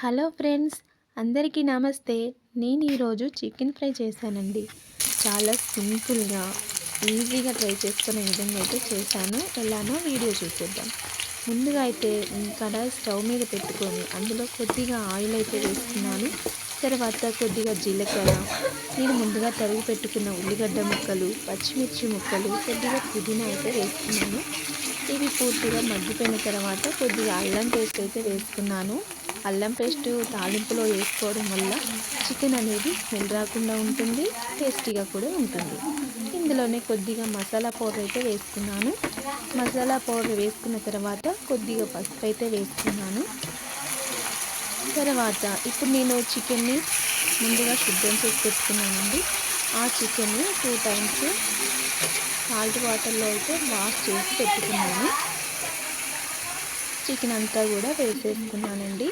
Hello friends అందరికీ నమస్తే. నేను ఈరోజు చికెన్ ఫ్రై చేశానండి. చాలా సింపుల్గా ఈజీగా ట్రై చేసుకునే విధంగా అయితే చేశాను. ఎలానో వీడియో చూసేద్దాం. ముందుగా అయితే కడాయి స్టవ్ మీద పెట్టుకొని అందులో కొద్దిగా ఆయిల్ అయితే వేసుకున్నాను తర్వాత కొద్దిగా జీలకర్ర నేను ముందుగా తరిగి పెట్టుకున్న ఉల్లిగడ్డ ముక్కలు పచ్చిమిర్చి ముక్కలు కొద్దిగా పుదీనా అయితే వేసుకున్నాను ఇది పూర్తిగా మగ్గిపోయిన తర్వాత కొద్దిగా అల్లం పేస్ట్ అయితే వేసుకున్నాను. అల్లం పేస్ట్ తాలింపులో వేసుకోవడం వల్ల చికెన్ అనేది స్మెల్ రాకుండా ఉంటుంది టేస్టీగా కూడా ఉంటుంది. ఇందులోనే కొద్దిగా మసాలా పౌడర్ అయితే వేసుకున్నాను. మసాలా పౌడర్ వేసుకున్న తర్వాత కొద్దిగా పసుపు అయితే వేసుకున్నాను. తర్వాత ఇప్పుడు నేను చికెన్ని ముందుగా శుద్ధం చేసి పెట్టుకున్నానండి. ఆ చికెన్ని టూ టైమ్స్ సాల్ట్ వాటర్లో అయితే వాష్ చేసి పెట్టుకున్నాను. చికెన్ అంతా కూడా వేసేసుకున్నానండి.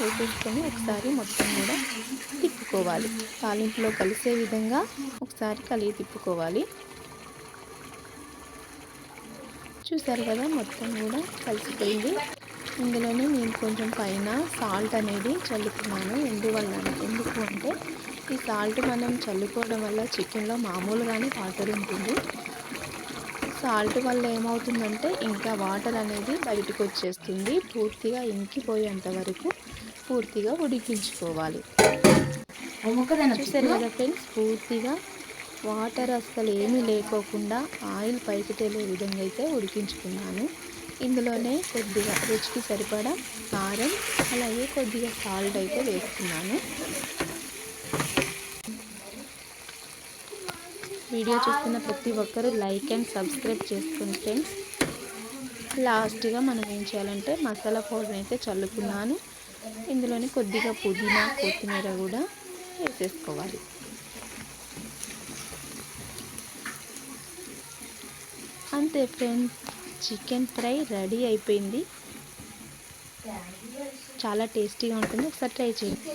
వేసేసుకొని ఒకసారి మొత్తం కూడా తిప్పుకోవాలి. తాలింపులో కలిసే విధంగా ఒకసారి కలిగి తిప్పుకోవాలి. చూసారు కదా మొత్తం కూడా కలిసిపోయింది. ఇందులోనే నేను కొంచెం పైన సాల్ట్ అనేది చల్లుకున్నాను ఎందువల్ల ఎందుకు అంటే ఈ సాల్ట్ మనం చల్లుకోవడం వల్ల చికెన్లో మామూలుగానే వాటర్ ఉంటుంది. సాల్ట్ వల్ల ఏమవుతుందంటే ఇంకా వాటర్ అనేది బయటకు వచ్చేస్తుంది. పూర్తిగా ఇంకిపోయేంత వరకు పూర్తిగా ఉడికించుకోవాలి. చూసారు కదా ఫ్రెండ్స్ పూర్తిగా వాటర్ అసలు ఏమీ లేకోకుండా ఆయిల్ పైకి తేలే విధంగా అయితే ఉడికించుకున్నాను. ఇందులోనే కొద్దిగా రుచికి సరిపడా కారం అలాగే కొద్దిగా సాల్ట్ అయితే వేసుకున్నాను. వీడియో చూస్తున్న ప్రతి ఒక్కరూ లైక్ అండ్ సబ్స్క్రైబ్ చేసుకోండి ఫ్రెండ్స్. లాస్ట్గా మనం ఏం చేయాలంటే మసాలా పౌడర్ అయితే చల్లుకున్నాను. ఇందులోనే కొద్దిగా పుదీనా కొత్తిమీర కూడా వేసేసుకోవాలి. అంతే ఫ్రెండ్స్ చికెన్ ఫ్రై రెడీ అయిపోయింది. చాలా టేస్టీగా ఉంటుంది. ఒకసారి ట్రై చేయండి.